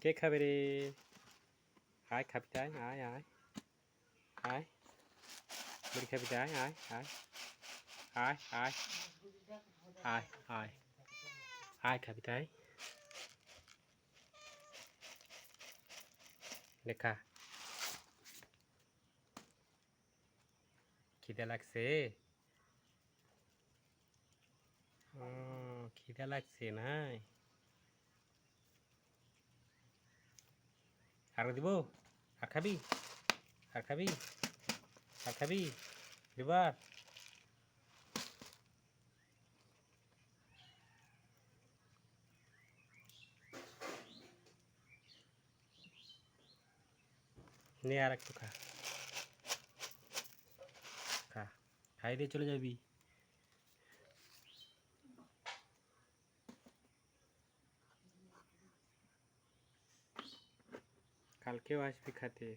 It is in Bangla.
কে খাবে রে? আয় খাবি তাই, আয় আয়। আয়। মুড়ি খাবি তাই, আয় আয়। আয় আয়। আয় আয়। আয় খাবি তাই। লেখা খিদে লাগছে? খিদে লাগছে নাই। আর দিব? আর খাবি? আর খাবি? আর খাবি? দিবার। নে আর একটু খা। খা। খাই দিয়ে চলে যাবি। কালকেও আসবি খাতে